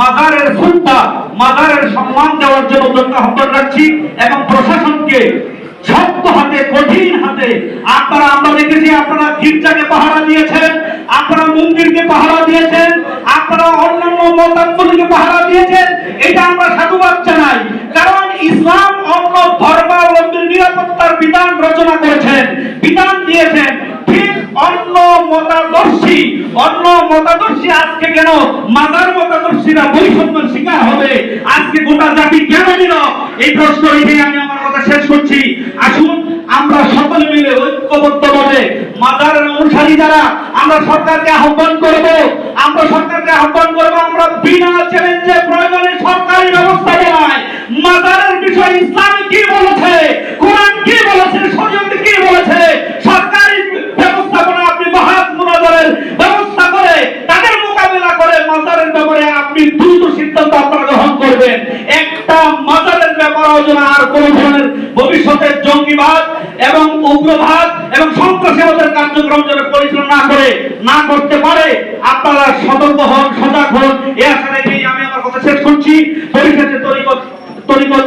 মাজারের শ্রদ্ধা মাজারের সম্মান দেওয়ার জন্য উদ্যোগ আহ্বান রাখছি এবং প্রশাসনকে শক্ত হাতে, কঠিন হাতে, আপনারা, আমরা দেখেছি আপনারা গির্জাকে পাহারা দিয়েছেন, আপনারা মন্দিরকে পাহারা দিয়েছেন, আপনারা অন্যান্য মতান্তরকে পাহারা দিয়েছেন, এটা আমরা সাধুবাদ জানাই। কারণ ইসলাম অন্য ধর্মাবলম্বীর নিরাপত্তার বিধান রচনা করেছেন, বিধান দিয়েছেন। ঠিক অন্য মতাদর্শী অন্য মতাদর্শী আজকে কেন মাদার মতাদর্শীরা বৈষম্যের শিকার হবে। আজকে গোটা জাতি কেন নিল? এই প্রশ্ন রেখে আমি আমার কথা শেষ করছি। আসুন, আমরা সকলে মিলে ঐক্যবদ্ধ ভাবে মাদারের অনুসারী যারা, আমরা সরকারকে আহ্বান করব। আমরা সরকারকে আহ্বান করব, আমরা বিনা ব্যাপারেও আর কোন ধরনের ভবিষ্যতের জঙ্গিবাদ এবং উগ্রবাদ এবং সন্ত্রাসীবাদের কার্যক্রম যেন পরিচালনা না করে, না করতে পারে, আপনারা সতর্ক হন, সজাগ হন। এ আশা রেখেই আমি আমার কথা শেষ করছি। ভবিষ্যতে তরিকত তরিকত